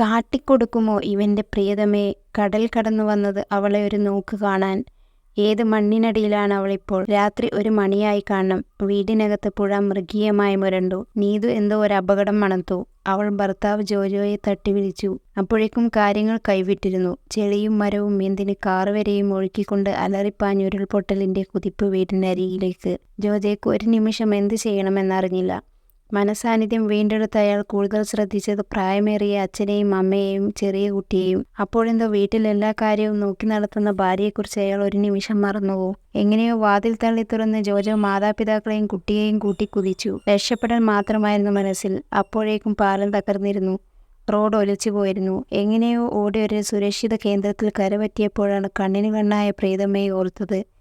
കാട്ടിക്കൊടുക്കുമോ ഇവന്റെ പ്രിയതമേ? കടൽ കടന്നു വന്നത് അവളെ ഒരു നോക്ക് കാണാൻ. ഏത് മണ്ണിനടിയിലാണ് അവളിപ്പോൾ? രാത്രി ഒരു മണിയായി കാണണം. വീടിനകത്ത് പുഴ മൃഗീയമായി മുരണ്ടു. നീതു എന്തോ ഒരു അപകടം മണത്തു. അവൾ ഭർത്താവ് ജോജോയെ തട്ടി വിളിച്ചു. അപ്പോഴേക്കും കാര്യങ്ങൾ കൈവിട്ടിരുന്നു. ചെളിയും മരവും എന്തിന് കാറുവരെയും ഒഴുക്കിക്കൊണ്ട് അലറിപ്പാഞ്ഞുരുൾപൊട്ടലിന്റെ കുതിപ്പ് വീടിനരികിലേക്ക്. ജോജയ്ക്ക് ഒരു നിമിഷം എന്ത് ചെയ്യണമെന്നറിഞ്ഞില്ല. മനസാന്നിധ്യം വീണ്ടെടുത്ത അയാൾ കൂടുതൽ ശ്രദ്ധിച്ചത് പ്രായമേറിയ അച്ഛനെയും അമ്മയെയും ചെറിയ കുട്ടിയെയും. അപ്പോഴെന്തോ വീട്ടിൽ എല്ലാ കാര്യവും നോക്കി നടത്തുന്ന ഭാര്യയെക്കുറിച്ച് അയാൾ ഒരു നിമിഷം മറന്നുപോകും എങ്ങനെയോ വാതിൽ തള്ളി തുറന്ന് ജോജോ മാതാപിതാക്കളെയും കുട്ടിയെയും കൂട്ടി കുതിച്ചു. രക്ഷപ്പെടൽ മാത്രമായിരുന്നു മനസ്സിൽ. അപ്പോഴേക്കും പാലം തകർന്നിരുന്നു. റോഡ് ഒലിച്ചു പോയിരുന്നു. എങ്ങനെയോ ഓടി ഒരു സുരക്ഷിത കേന്ദ്രത്തിൽ കരപറ്റിയപ്പോഴാണ് കണ്ണിന് കണ്ണായ പ്രീതമ്മയെ ഓർത്തത്.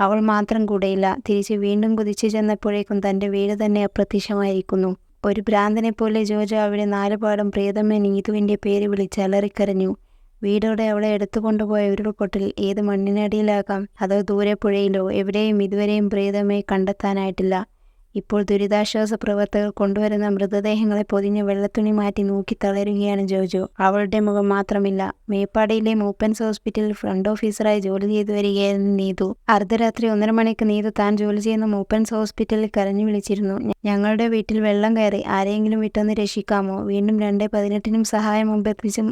അവൾ മാത്രം കൂടെയില്ല. തിരിച്ച് വീണ്ടും കുതിച്ചു ചെന്നപ്പോഴേക്കും തന്റെ വീട് തന്നെ അപ്രത്യക്ഷമായിരിക്കുന്നു. ഒരു ഭ്രാന്തനെ പോലെ ജോജോ അവിടെ നാലുപാടും പ്രിയതമ്മ നീതുവിന്റെ പേര് വിളിച്ച് അലറിക്കരഞ്ഞു. വീടോടെ അവളെ എടുത്തുകൊണ്ടുപോയ ഉരുൾപൊട്ടൽ ഏത് മണ്ണിനടിയിലാകാം? അതോ ദൂരെ പുഴയിലോ? എവിടെയും ഇതുവരെയും പ്രിയതമ്മയെ കണ്ടെത്താനായിട്ടില്ല. ഇപ്പോൾ ദുരിതാശ്വാസ പ്രവർത്തകർ കൊണ്ടുവരുന്ന മൃതദേഹങ്ങളെ പൊതിഞ്ഞ് വെള്ളത്തുണി മാറ്റി നോക്കി തളരുകയാണ് ജോജോ. അവളുടെ മുഖം മാത്രമില്ല. മേപ്പാടിയിലെ മൂപ്പൻസ് ഹോസ്പിറ്റലിൽ ഫ്രണ്ട് ഓഫീസറായി ജോലി ചെയ്തു വരികയായിരുന്നു നീതു. അർദ്ധരാത്രി ഒന്നര മണിക്ക് നീതു താൻ ജോലി ചെയ്യുന്ന മൂപ്പൻസ് ഹോസ്പിറ്റലിൽ കരഞ്ഞു വിളിച്ചിരുന്നു. ഞങ്ങളുടെ വീട്ടിൽ വെള്ളം കയറി ആരെങ്കിലും വിട്ടൊന്ന് രക്ഷിക്കാമോ? വീണ്ടും രണ്ടേ പതിനെട്ടിനും സഹായം അഭ്യർത്ഥിച്ചും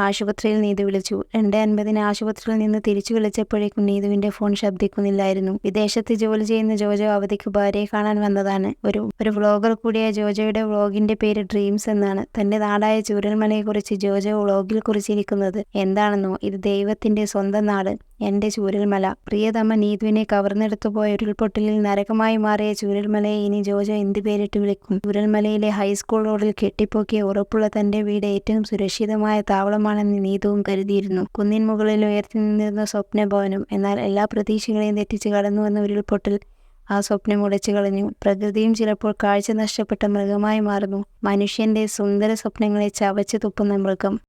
ആശുപത്രിയിൽ നീതു വിളിച്ചു. രണ്ട് അൻപതിന് ആശുപത്രിയിൽ നിന്ന് തിരിച്ചു വിളിച്ചപ്പോഴേക്കും നീതുവിന്റെ ഫോൺ ശബ്ദിക്കുന്നില്ലായിരുന്നു. വിദേശത്ത് ജോലി ചെയ്യുന്ന ജോജോ അവധിക്ക് ഭാര്യയെ കാണാൻ വന്നതാണ്. ഒരു ഒരു വ്ളോഗർ കൂടിയായ ജോജോയുടെ വ്ളോഗിന്റെ പേര് ഡ്രീംസ് എന്നാണ്. തന്റെ നാടായ ചൂരൽമലയെക്കുറിച്ച് ജോജോ വ്ളോഗിൽ കുറിച്ചിരിക്കുന്നത്. എന്താണെന്നോ? ഇത് ദൈവത്തിന്റെ സ്വന്തം നാട്. എന്റെ ചൂരൽമല. പ്രിയതമ നീതുവിനെ കവർന്നെടുത്തു പോയ ഉരുൾപൊട്ടലിൽ നരകമായി മാറിയ ചൂരൽമലയെ ഇനി ജോജോ എന്ത് പേരിട്ട് വിളിക്കും? ചൂരൽമലയിലെ ഹൈസ്കൂൾ റോഡിൽ കെട്ടിപ്പോക്കിയ ഉറപ്പുള്ള തന്റെ വീട് ഏറ്റവും സുരക്ഷിതമായ താവളമാണെന്ന് നീതുവും കരുതിയിരുന്നു. കുന്നിൻ മുകളിൽ ഉയർത്തി നിന്നിരുന്ന സ്വപ്നഭവനം. എന്നാൽ എല്ലാ പ്രതീക്ഷകളെയും തെറ്റിച്ച് കടന്നു വന്ന ഉരുൾപൊട്ടൽ ആ സ്വപ്നം ഉടച്ചു കളഞ്ഞു. പ്രകൃതിയും ചിലപ്പോൾ കാഴ്ച നഷ്ടപ്പെട്ട മൃഗമായി മാറുന്നു. മനുഷ്യന്റെ സുന്ദര സ്വപ്നങ്ങളെ ചവച്ചു തുപ്പുന്ന മൃഗം.